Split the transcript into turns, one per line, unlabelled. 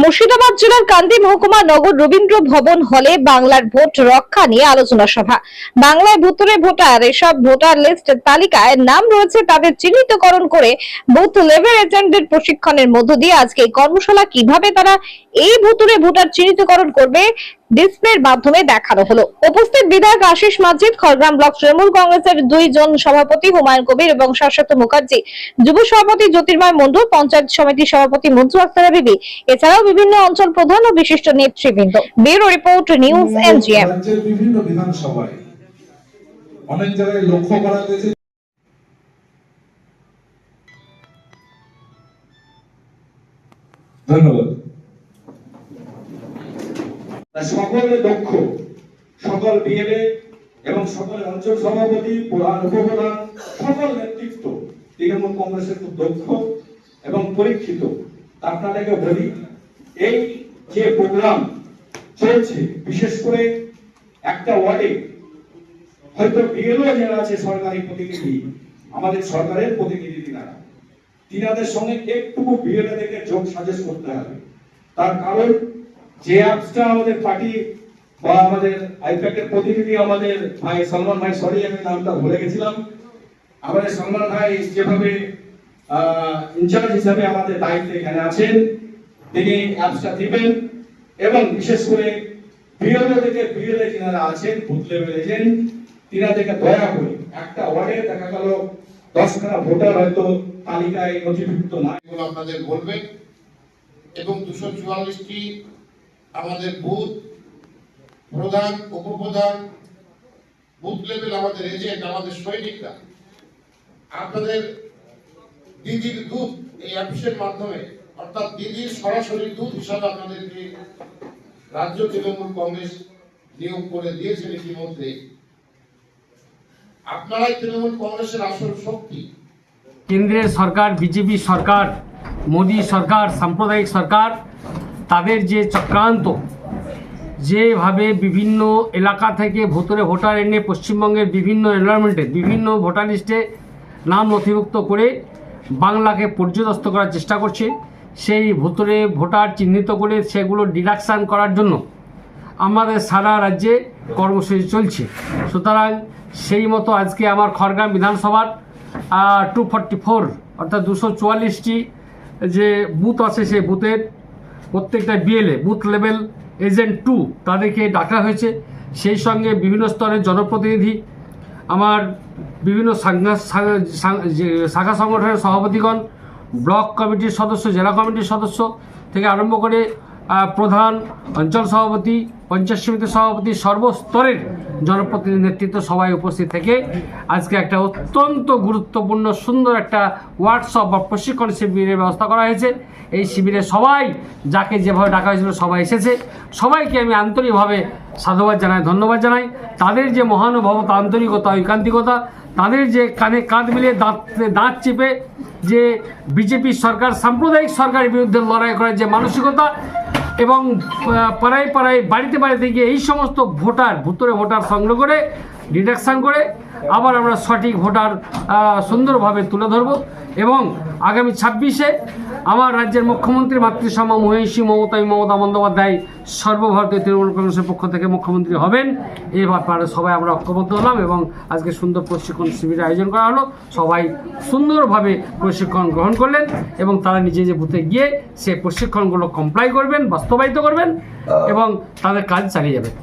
মুর্শিদাবাদ জেলার কান্দি মহকুমা নগর রবীন্দ্র ভবন হলে বাংলার ভোট রক্ষা নিয়ে আলোচনা সভা। বাংলায় ভুতুরে ভোটার, এসব ভোটার লিস্ট তালিকায় নাম রয়েছে তাদের চিহ্নিতকরণ করে বুথ লেভেল এজেন্টদের প্রশিক্ষণের মধ্য দিয়ে আজকে এই কর্মশালা কীভাবে তারা এই ভুতুরে ভোটার চিহ্নিতকরণ করবে ডিসপ্লের মাধ্যমে দেখানো হলো। উপস্থিত বিধায়ক আশিস মাজিদ খড়গ্রাম ব্লক তৃণমূল কংগ্রেসের দুইজন সভাপতি হুমায়ুন কবির এবং শাশ্বত মুখার্জি যুব সভাপতি জ্যোতির্ময় মন্ডল পঞ্চায়েত সমিতির সভাপতি মঞ্জু আক্তারা বিবি এছাড়াও বিভিন্ন অঞ্চল প্রধান ও বিশিষ্ট নেতৃবৃন্দ। Bureau report news NGM.
রাজ্যের বিভিন্ন বিধানসভায় অনেক জায়গায় লক্ষ্য করা গেছে। ধন্যবাদ।
সকলে দক্ষ সকল বিএলএ এবং সকল অঞ্চল সভাপতি, প্রধান উপপ্রধান, সকল নেতৃত্ব, তৃণমূল কংগ্রেসের খুব দক্ষ এবং পরীক্ষিত। আপনাদেরকে বলি, এই যে প্রোগ্রাম চলছে, বিশেষ করে একটা ওয়ার্ডে, হয়তো বিএলও যারা আছে সরকারি প্রতিনিধি, আমাদের সরকারের প্রতিনিধি তিনারা তিনাদের সঙ্গে একটুকু বিএলএদেরকে যোগ সাজেশ করতে হবে। তার কারণ যে অ্যাপসটা আমাদের পার্টি বা আমাদের আইপ্যাকের প্রতিনিধি আমাদের ভাই সলমান ভাই সরি আমি নামটা ভুলে গেছিলাম। আমাদের সলমান ভাই যেভাবে ইনচার্জ হিসাবে আমাদের দায়িত্বে এখানে আছেন, তিনি অ্যাপসটা দিবেন এবং বিশেষ করে বিএলও থেকে বিএলএ যিনারা আছেন বুথ লেভেল এজেন্ট তিনাদেরকে দয়া করে একটা ওয়ার্ডে দেখা গেল, দশখানা ভোটার হয়তো তালিকায় নথিভুক্ত নাই
এগুলো আপনাদের বলবেন। এবং দুশো চুয়াল্লিশটি আমাদের বুথ প্রধান, উপপ্রধান, বুথ লেভেল আমাদের এজেন্ট আমাদের সৈনিকরা। আপনাদের দিদির দূত এই অ্যাপসের মাধ্যমে, অর্থাৎ দিদির সরাসরি দূত হিসাবে আপনাদেরকে রাজ্য তৃণমূল কংগ্রেস নিয়োগ করে দিয়েছেন ইতিমধ্যে। আপনারাই তৃণমূল কংগ্রেসের আসল শক্তি।
কেন্দ্রের সরকার, বিজেপি সরকার, মোদী সরকার, সাম্প্রদায়িক সরকার তাদের যে চক্রান্ত, যেভাবে বিভিন্ন এলাকা থেকে ভোতরে ভোটার এনে পশ্চিমবঙ্গের বিভিন্ন এনভায়রনমেন্টে বিভিন্ন ভোটার লিস্টে নাম নথিভুক্ত করে বাংলাকে পর্যদস্ত করার চেষ্টা করছে, সেই ভোতরে ভোটার চিহ্নিত করে সেগুলো ডিডাকশান করার জন্য আমাদের সারা রাজ্যে কর্মসূচি চলছে। সুতরাং সেই মতো আজকে আমার খড়গ্রাম বিধানসভার টু ফর্টি ফোর অর্থাৎ দুশো চুয়াল্লিশটি যে বুথ আছে সেই বুথের প্রত্যেকটা BLA booth level agent two তাদেরকে ডাকা হয়েছে। সেই সঙ্গে বিভিন্ন স্তরের জনপ্রতিনিধি, আমার বিভিন্ন শাখা সংগঠনের সভাপতিগণ, ব্লক কমিটির সদস্য, জেলা কমিটির সদস্য থেকে আরম্ভ করে প্রধান, অঞ্চল সভাপতি পঞ্চায়েত সমিতির সভাপতি সর্বস্তরের জনপ্রতিনিধি নেতৃত্ব সবাই উপস্থিত থেকে আজকে একটা অত্যন্ত গুরুত্বপূর্ণ, সুন্দর একটা ওয়ার্কশপ বা প্রশিক্ষণ শিবিরের ব্যবস্থা করা হয়েছে। এই শিবিরে সবাই, যাকে যেভাবে ডাকা হয়েছিল সবাই এসেছে। সবাইকে আমি আন্তরিকভাবে সাধুবাদ জানাই, ধন্যবাদ জানাই। তাদের যে মহানুভবতা আন্তরিকতা, ঐকান্তিকতা, তাদের যে কানে কাঁধ মিলিয়ে দাঁত দাঁত চেপে যে বিজেপি সরকার, সাম্প্রদায়িক সরকারের বিরুদ্ধে লড়াই করার যে মানসিকতা এবং পাড়ায় পাড়ায় বাড়িতে বাড়িতে গিয়ে এই সমস্ত ভোটার ভুতুরে ভোটার সংগ্রহ করে ডিডাকশান করে আবার আমরা সঠিক ভোটার সুন্দরভাবে তুলে ধরব। এবং আগামী ছাব্বিশে আমার রাজ্যের মুখ্যমন্ত্রী মাতৃসম মহিষী মমতা মমতা বন্দ্যোপাধ্যায় সর্বভারতীয় তৃণমূল কংগ্রেসের পক্ষ থেকে মুখ্যমন্ত্রী হবেন। এই ব্যাপারে সবাই আমরা ঐক্যবদ্ধ হলাম এবং আজকে সুন্দর প্রশিক্ষণ শিবিরের আয়োজন করা হলো। সবাই সুন্দরভাবে প্রশিক্ষণ গ্রহণ করলেন এবং তারা নিজে যে বুথে গিয়ে সেই প্রশিক্ষণগুলো কমপ্লাই করবেন, বাস্তবায়িত করবেন এবং তাদের কাজ চালিয়ে যাবেন।